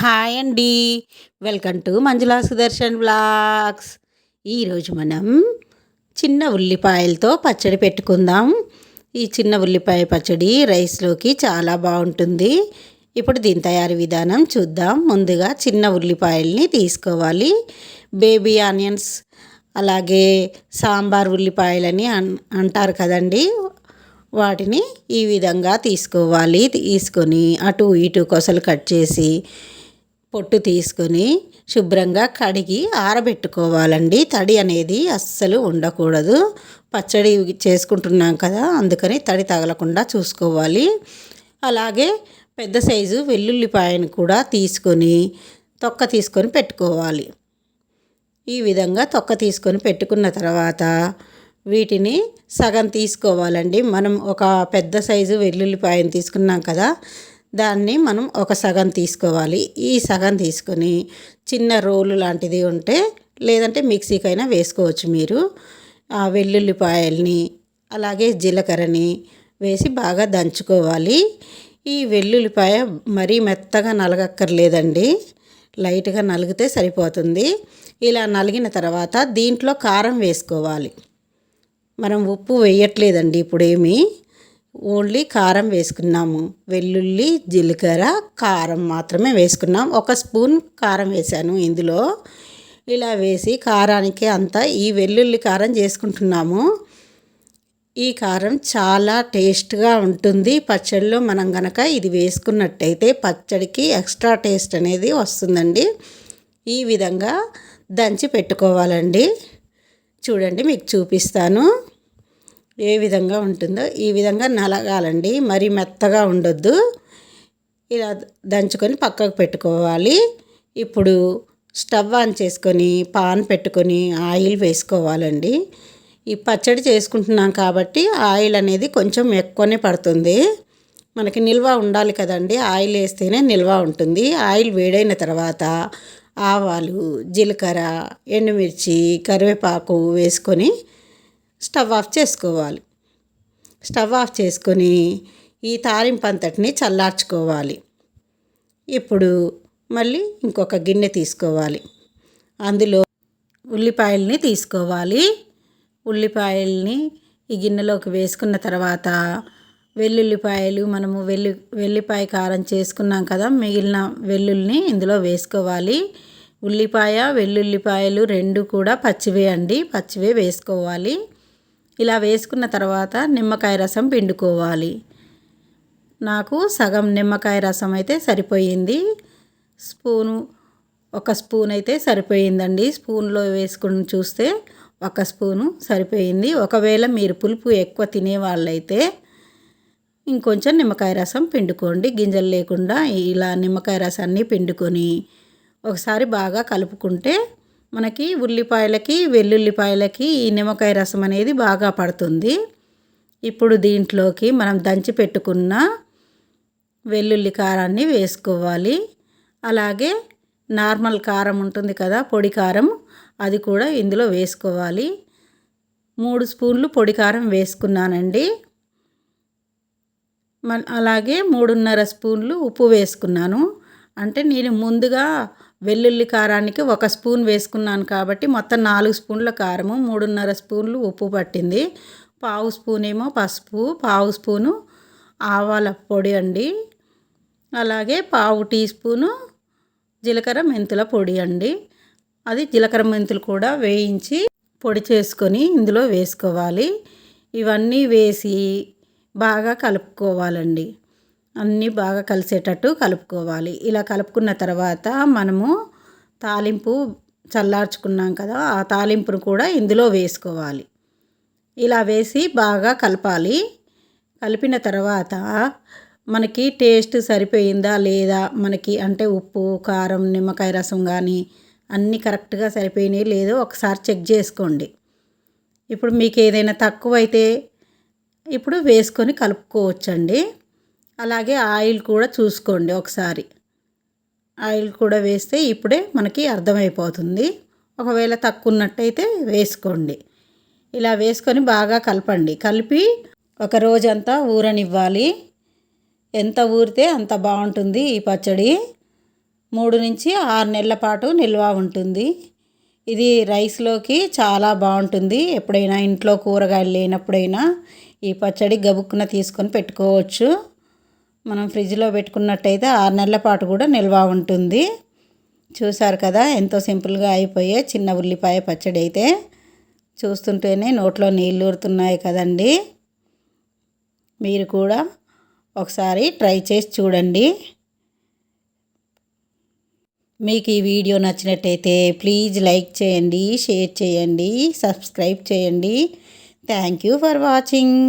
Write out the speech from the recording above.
Hi అండి. Welcome to Manjula Sudarshan blogs ఈరోజు మనం చిన్న ఉల్లిపాయలతో పచ్చడి పెట్టుకుందాం. ఈ చిన్న ఉల్లిపాయ పచ్చడి రైస్లోకి చాలా బాగుంటుంది. ఇప్పుడు దీని తయారీ విధానం చూద్దాం. ముందుగా చిన్న ఉల్లిపాయల్ని తీసుకోవాలి. బేబీ ఆనియన్స్ అలాగే సాంబార్ ఉల్లిపాయలని అన్ అంటారు కదండి. వాటిని ఈ విధంగా తీసుకోవాలి. తీసుకొని అటు ఇటు కొసలు కట్ చేసి పొట్టు తీసుకొని శుభ్రంగా కడిగి ఆరబెట్టుకోవాలండి. తడి అనేది అస్సలు ఉండకూడదు. పచ్చడి చేసుకుంటున్నాం కదా అందుకని తడి తగలకుండా చూసుకోవాలి. అలాగే పెద్ద సైజు వెల్లుల్లిపాయను కూడా తీసుకొని తొక్క తీసుకొని పెట్టుకోవాలి. ఈ విధంగా తొక్క తీసుకొని పెట్టుకున్న తర్వాత వీటిని సగం తీసుకోవాలండి. మనం ఒక పెద్ద సైజు వెల్లుల్లిపాయను తీసుకున్నాం కదా దాన్ని మనం ఒక సగం తీసుకోవాలి. ఈ సగం తీసుకొని చిన్న రోలు లాంటిది ఉంటే లేదంటే మిక్సీకైనా వేసుకోవచ్చు మీరు. ఆ వెల్లుల్లిపాయల్ని అలాగే జీలకర్రని వేసి బాగా దంచుకోవాలి. ఈ వెల్లుల్లిపాయ మరీ మెత్తగా నలగక్కర్లేదండి. లైట్గా నలిగితే సరిపోతుంది. ఇలా నలిగిన తర్వాత దీంట్లో కారం వేసుకోవాలి. మనం ఉప్పు వేయట్లేదండి ఇప్పుడేమి. ఓన్లీ కారం వేసుకున్నాము. వెల్లుల్లి జీలకర్ర కారం మాత్రమే వేసుకున్నాం. ఒక స్పూన్ కారం వేసాను ఇందులో. ఇలా వేసి కారానికి అంతా ఈ వెల్లుల్లి కారం చేసుకుంటున్నాము. ఈ కారం చాలా టేస్ట్గా ఉంటుంది. పచ్చడిలో మనం గనక ఇది వేసుకున్నట్టయితే పచ్చడికి ఎక్స్ట్రా టేస్ట్ అనేది వస్తుందండి. ఈ విధంగా దంచి పెట్టుకోవాలండి. చూడండి మీకు చూపిస్తాను. ఏ విధంగా ఉంటుందో ఈ విధంగా నలగాలండి. మరి మెత్తగా ఉండొద్దు. ఇలా దంచుకొని పక్కకు పెట్టుకోవాలి. ఇప్పుడు స్టవ్ ఆన్ చేసుకొని పాన్ పెట్టుకొని ఆయిల్ వేసుకోవాలండి. ఈ పచ్చడి చేసుకుంటున్నాం కాబట్టి ఆయిల్ అనేది కొంచెం ఎక్కువనే పడుతుంది. మనకి నిల్వ ఉండాలి కదండి. ఆయిల్ వేస్తేనే నిల్వ ఉంటుంది. ఆయిల్ వేడైన తర్వాత ఆవాలు జీలకర్ర ఎండుమిర్చి కరివేపాకు వేసుకొని స్టవ్ ఆఫ్ చేసుకోవాలి. స్టవ్ ఆఫ్ చేసుకొని ఈ తాలింపు అంతటిని చల్లార్చుకోవాలి. ఇప్పుడు మళ్ళీ ఇంకొక గిన్నె తీసుకోవాలి. అందులో ఉల్లిపాయల్ని తీసుకోవాలి. ఉల్లిపాయల్ని ఈ గిన్నెలోకి వేసుకున్న తర్వాత వెల్లుల్లిపాయలు మనము వెల్లు వెల్లిపాయ కారం చేసుకున్నాం కదా మిగిలిన వెల్లుల్ని ఇందులో వేసుకోవాలి. ఉల్లిపాయ వెల్లుల్లిపాయలు రెండు కూడా పచ్చివే అండి పచ్చివే వేసుకోవాలి. ఇలా వేసుకున్న తర్వాత నిమ్మకాయ రసం పిండుకోవాలి. నాకు సగం నిమ్మకాయ రసం అయితే సరిపోయింది. స్పూను ఒక స్పూన్ అయితే సరిపోయిందండి. స్పూన్లో వేసుకుని చూస్తే ఒక స్పూను సరిపోయింది. ఒకవేళ మీరు పులుపు ఎక్కువ తినే వాళ్ళైతే ఇంకొంచెం నిమ్మకాయ రసం పిండుకోండి. గింజలు లేకుండా ఇలా నిమ్మకాయ రసాన్ని పిండుకొని ఒకసారి బాగా కలుపుకుంటే మనకి ఉల్లిపాయలకి వెల్లుల్లిపాయలకి ఈ నిమ్మకాయ రసం అనేది బాగా పడుతుంది. ఇప్పుడు దీంట్లోకి మనం దంచి పెట్టుకున్న వెల్లుల్లి కారాన్ని వేసుకోవాలి. అలాగే నార్మల్ కారం ఉంటుంది కదా పొడి కారం అది కూడా ఇందులో వేసుకోవాలి. మూడు స్పూన్లు పొడి కారం వేసుకున్నానండి. అలాగే మూడున్నర స్పూన్లు ఉప్పు వేసుకున్నాను. అంటే నేను ముందుగా వెల్లుల్లి కారానికి ఒక స్పూన్ వేసుకున్నాను కాబట్టి మొత్తం నాలుగు స్పూన్ల కారము మూడున్నర స్పూన్లు ఉప్పు పట్టింది. పావు స్పూన్ ఏమో పసుపు పావు స్పూను ఆవాల పొడి అండి. అలాగే పావు టీ స్పూను జీలకర్ర మెంతుల పొడి అండి. అది జీలకర్ర మెంతులు కూడా వేయించి పొడి చేసుకొని ఇందులో వేసుకోవాలి. ఇవన్నీ వేసి బాగా కలుపుకోవాలండి. అన్నీ బాగా కలిసేటట్టు కలుపుకోవాలి. ఇలా కలుపుకున్న తర్వాత మనము తాలింపు చల్లార్చుకున్నాం కదా ఆ తాలింపును కూడా ఇందులో వేసుకోవాలి. ఇలా వేసి బాగా కలపాలి. కలిపిన తర్వాత మనకి టేస్ట్ సరిపోయిందా లేదా మనకి అంటే ఉప్పు కారం నిమ్మకాయ రసం కానీ అన్నీ కరెక్ట్గా సరిపోయినాయి లేదో ఒకసారి చెక్ చేసుకోండి. ఇప్పుడు మీకు ఏదైనా తక్కువైతే ఇప్పుడు వేసుకొని కలుపుకోవచ్చండి. అలాగే ఆయిల్ కూడా చూసుకోండి ఒకసారి. ఆయిల్ కూడా వేస్తే ఇప్పుడే మనకి అర్థమైపోతుంది. ఒకవేళ తక్కువ ఉన్నట్టయితే వేసుకోండి. ఇలా వేసుకొని బాగా కలపండి. కలిపి ఒక రోజంతా ఊరనివ్వాలి. ఎంత ఊరితే అంత బాగుంటుంది ఈ పచ్చడి. మూడు నుంచి ఆరు నెలల పాటు నిల్వ ఉంటుంది. ఇది రైస్లోకి చాలా బాగుంటుంది. ఎప్పుడైనా ఇంట్లో కూరగాయలు లేనప్పుడైనా ఈ పచ్చడి గబుక్కున తీసుకొని పెట్టుకోవచ్చు. మనం ఫ్రిడ్జ్లో పెట్టుకున్నట్టయితే ఆరు నెలల పాటు కూడా నిల్వ ఉంటుంది. చూసారు కదా ఎంతో సింపుల్గా అయిపోయే చిన్న ఉల్లిపాయ పచ్చడి అయితే. చూస్తుంటేనే నోట్లో నీళ్ళు ఊరుతున్నాయి కదండి. మీరు కూడా ఒకసారి ట్రై చేసి చూడండి. మీకు ఈ వీడియో నచ్చినట్టయితే ప్లీజ్ లైక్ చేయండి షేర్ చేయండి సబ్స్క్రైబ్ చేయండి. Thank you for watching.